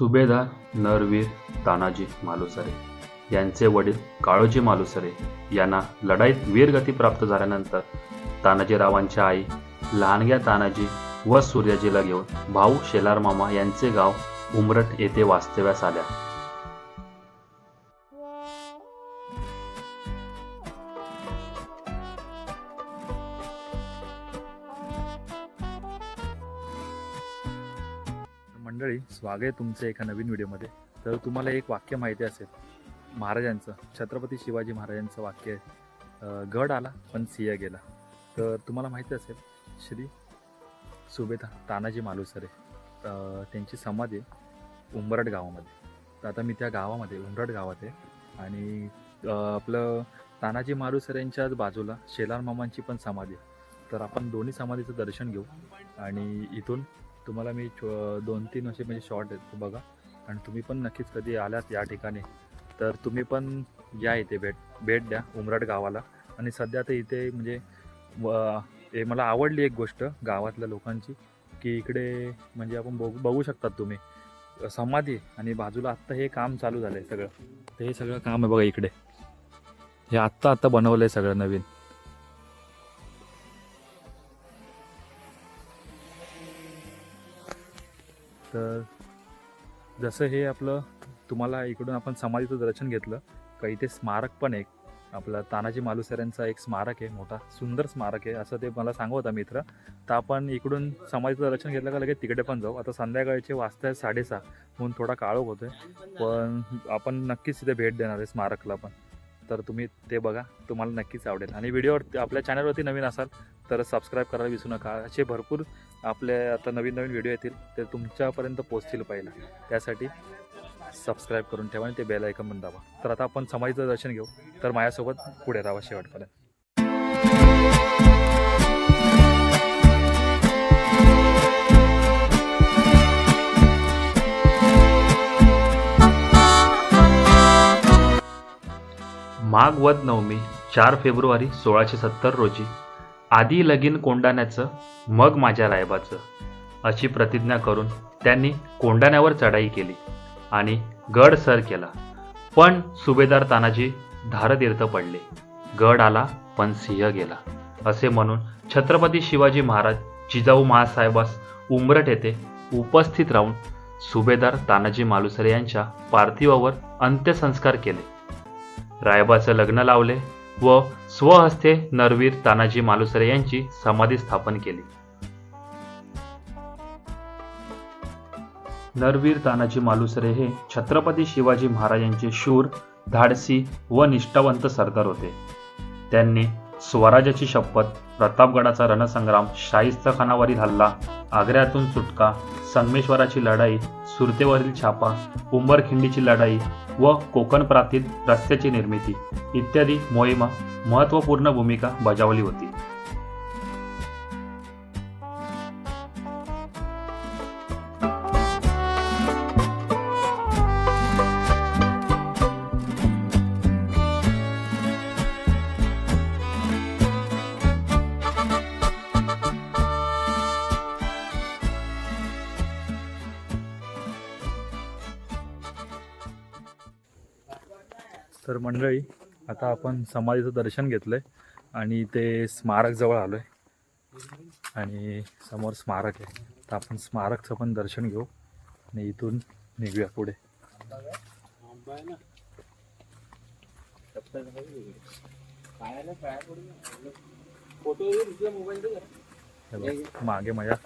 सुभेदार नरवीर तानाजी मालुसरे यांचे वडील काळोजी मालुसरे यांना लढाईत वीरगती प्राप्त झाल्यानंतर तानाजीरावांच्या आई लहानग्या तानाजी व सूर्याजीला घेऊन भाऊ शेलार मामा यांचे गाव उमरट येथे वास्तव्यास आल्या. स्वागत आहे तुमचं एका नवीन व्हिडिओमध्ये. तर तुम्हाला एक वाक्य माहिती असेल. महाराजांचं छत्रपती शिवाजी महाराजांचं वाक्य आहे. गड आला पण सिंह गेला. तर तुम्हाला माहिती असेल श्री सुभेदार तानाजी मालुसरे त्यांची समाधी उंबरट गावामध्ये. तर आता मी त्या गावामध्ये उंबरट गावात आहे. आणि आपलं तानाजी मालुसरेंच्याच बाजूला शेलार मामांची पण समाधी आहे. तर आपण दोन्ही समाधीचं दर्शन घेऊ. आणि इथून तुम्हाला मी दोन तीन असे म्हणजे शॉर्ट आहेत बघा. आणि तुम्ही पण नक्कीच कधी आलात या ठिकाणी तर तुम्ही पण या इथे भेट भेट द्या उमराट गावाला. आणि सध्या तर इथे म्हणजे व- हे मला आवडली एक गोष्ट गावातल्या लोकांची की इकडे म्हणजे आपण बघू बघू शकतात तुम्ही. समाधी आणि बाजूला आत्ता हे काम चालू झालं आहे सगळं. तर हे सगळं काम आहे बघा इकडे. हे आत्ता आत्ता बनवलं आहे सगळं नवीन. तर जसं हे आपलं तुम्हाला इकडून आपण समाधीचं दर्शन घेतलं का इथे स्मारक पण एक. आपलं तानाजी मालुसऱ्यांचा एक स्मारक आहे मोठा सुंदर स्मारक आहे असं ते मला सांगत होता मित्र. तर आपण इकडून समाधीचं दर्शन घेतलं का लगेच तिकडे पण जाऊ. आता संध्याकाळचे वाजता आहे साडेसहा म्हणून थोडा काळोख होतोय. पण आपण नक्कीच तिथे भेट देणार आहे स्मारकला पण. तर तुम्ही ते बघा तुम्हाला नक्कीच आवडेल. आणि व्हिडिओवर आपल्या चॅनलवरती नवीन असाल तर सबस्क्राईब करायला विसरू नका. असे भरपूर आपले आता नवीन नवीन व्हिडिओ येतील ते तुमच्यापर्यंत पोचतील पहिला. त्यासाठी सबस्क्राईब करून ठेवा आणि ते बेल ऐकन दाबा. तर आता आपण समाधीचं दर्शन घेऊ. तर माझ्यासोबत पुढे राहा शेवटपर्यंत. माघ नवमी चार फेब्रुवारी सोळाशे सत्तर रोजी. आधी लगीन कोंडाण्याचं मग माझ्या रायबाचं अशी प्रतिज्ञा करून त्यांनी कोंडाण्यावर चढाई केली आणि गड सर केला. पण सुभेदार तानाजी धारतीर्थ पडले. गड आला पण सिंह गेला असे म्हणून छत्रपती शिवाजी महाराज जिजाऊ महासाहेबास उमरट येथे उपस्थित राहून सुभेदार तानाजी मालुसरे यांच्या पार्थिवावर अंत्यसंस्कार केले. रायबाचं लग्न लावले व स्वहस्ते नरवीर तानाजी मालुसरे यांची समाधी स्थापन केली. नरवीर तानाजी मालुसरे हे छत्रपती शिवाजी महाराजांचे शूर धाडसी व निष्ठावंत सरदार होते. त्यांनी स्वराज्याची शपथ प्रतापगडाचा रणसंग्राम शाहिस्तखानावरील हल्ला आग्र्यातून सुटका संगमेश्वराची लढाई सुरतेवरील छापा उंबरखिंडीची लढाई व कोकण प्रांतील रस्त्याची निर्मिती इत्यादी मोहिमा महत्त्वपूर्ण भूमिका बजावली होती. तर मंडळी आता आपण समाधीचं दर्शन घेतलंय आणि ते स्मारक जवळ आहे आणि समोर स्मारक आहे. तर आपण स्मारकचं पण दर्शन घेऊ आणि इथून निघूया पुढे. मागे माझ्या.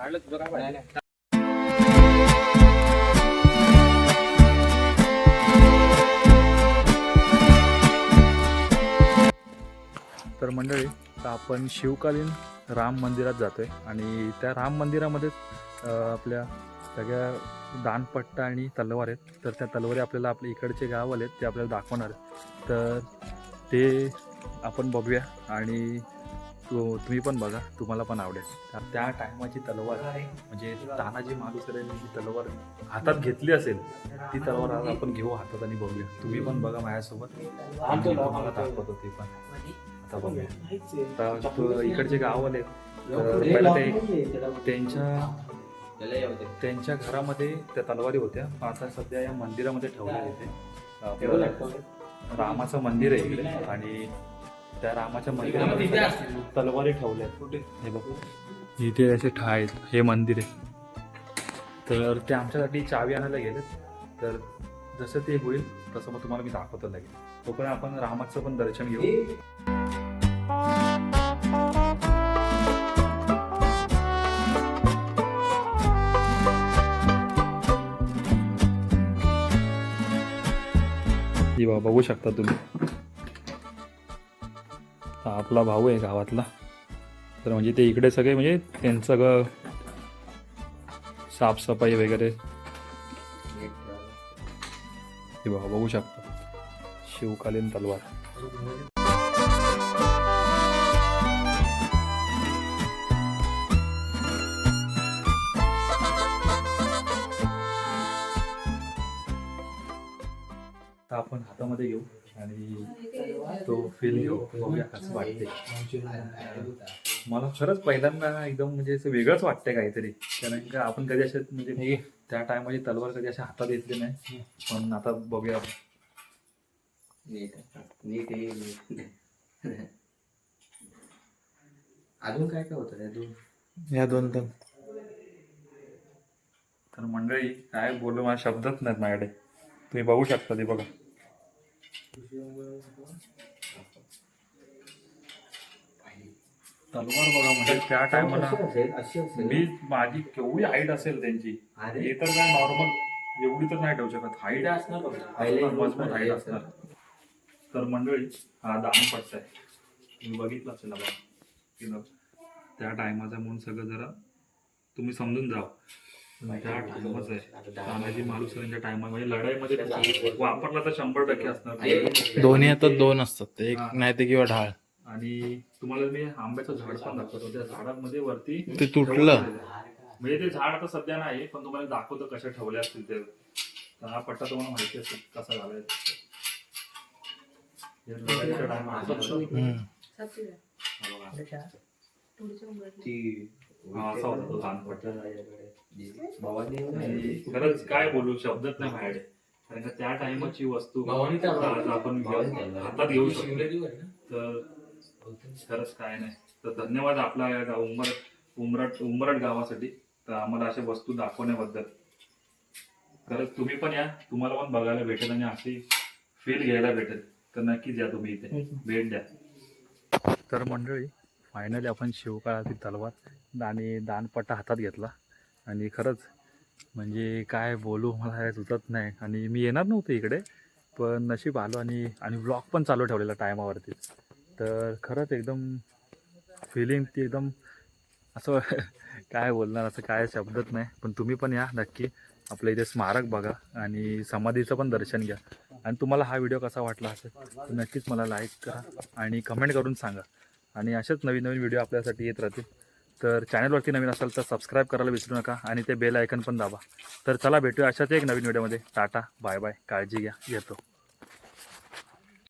मंडळी तर आपण शिवकालीन राम मंदिरात जातो आहे आणि त्या राम मंदिरामध्येच आपल्या सगळ्या दानपट्टा आणि तलवार आहेत. तर त्या तलवारी आपल्याला आपले इकडचे गाव आले ते आपल्याला दाखवणार आहेत. तर ते आपण बघूया आणि तो तुम्ही पण बघा तुम्हाला पण आवडेल. तर त्या टायमाची तलवार म्हणजे तानाजी महादुसऱ्यांनी जी तलवार हातात घेतली असेल ती तलवार आज आपण घेऊ हातात आणि बघूया. तुम्ही पण बघा माझ्यासोबत. आणि मी तुम्हाला पण. आता बघूया आता तो इकडचे गाववाले पहिलं ते त्यांच्या त्यांच्या घरामध्ये त्या तलवारी होत्या. आता सध्या या मंदिरामध्ये ठेवल्या इथे. रामाचं मंदिर आहे इकडे. आणि त्या रामाच्या मंदिरामध्ये तलवारी ठेवल्या हे बघ. इथे असे ठा आहेत. हे मंदिर आहे. तर ते आमच्यासाठी चावी आणायला गेलेत. तर जसं ते होईल तसं मग तुम्हाला मी दाखवतो लगेच. तोपर्यंत आपण रामाचं पण दर्शन घेऊ. बघू शकता तुम्ही. हा आपला भाऊ आहे गावातला. तर म्हणजे ते इकडे सगळे म्हणजे त्यांचं सगळं साफसफाई वगैरे. बघू शकता. शिवकालीन तलवार. आपण हातामध्ये घेऊ आणि तो फील घेऊ बघूया कसं वाटते मला खरंच पहिल्यांदा एकदम म्हणजे असं वेगळंच वाटतंय काहीतरी. कारण का आपण कधी असे म्हणजे त्या टायमाची तलवार कधी अशा हातात घेतली नाही. पण आता बघूया. नीट अजून काय काय होतं अजून? या दोन तर तर मंडळी काय बोलू मला शब्दच नाहीत माझ्याकडे. तुम्ही बघू शकता ते बघा. तलवार बघा म्हणजे त्या टायमाला मी माझी केवढी हाईट असेल त्यांची. हे तर काय नॉर्मल एवढी तर नाही ठेवू शकत. हाईट असणार मजबूत हाईट असणार. तर मंडळी हा दानपट्टा आहे तुम्ही बघितलं असेल बघा. त्या टायमाचा म्हणून सगळं जरा तुम्ही समजून जा त्या टायमाच आहे तानाजी मालुसरांच्या टायमामध्ये लढाईमध्ये त्याचा वापरला तर शंभर टक्के असणार. दोन्ही हातात दोन असतात. एक. नाही ते किंवा ढाळ. आणि तुम्हाला मी आंब्याचं झाड पण दाखवतो. त्या झाडामध्ये वरती ते तुटलं. म्हणजे ते झाड आता सध्या नाही पण तुम्हाला दाखवतो कशा ठेवले असतील ते. तर हा पट्टा तुम्हाला माहिती असेल कसा झालाय. हे असं होतं. हा हा, खरंच काय बोलू शब्दच नाही बाहेर. कारण का त्या टाइमची वस्तू आपण घेऊ- हातात घेऊ शकतो. तर खरंच काय नाही. तर धन्यवाद आपला या गाव उमरट उमरट उमरट गावासाठी. तर आम्हाला अशा वस्तू दाखवण्याबद्दल. खरंच तुम्ही पण या. तुम्हाला पण बघायला भेटेल आणि अशी फील घ्यायला भेटेल. तर नक्कीच या तुम्ही इथे. भेट द्या. तर मंडळी फायनली आपण शिवकाळातील तलवार आणि दानपट्टा हातात घेतला. आणि खरंच म्हणजे काय बोलू मला काय सुचत नाही. आणि मी येणार नव्हतो इकडे पण नशीब आलो आणि आणि ब्लॉग पण चालू ठेवलेला टायमावरती. तर खरंच एकदम फिलिंग ती एकदम असं काय बोलणार असं काय शब्दच नाही. पण तुम्ही पण या नक्की. आपल्या इथे स्मारक बघा आणि समाधीचं पण दर्शन घ्या. आणि तुम्हाला हा व्हिडिओ कसा वाटला असेल तर नक्कीच मला लाईक करा आणि कमेंट करून सांगा. आणि असेच नवीन नवीन व्हिडिओ आपल्यासाठी येत राहतील. तर चॅनलवरती नवीन असाल तर सबस्क्राईब करायला विसरू नका आणि ते बेल आयकन पण दाबा. तर चला भेटूया अशाच एक नवीन व्हिडिओमध्ये टाटा बाय बाय काळजी घ्या. येतो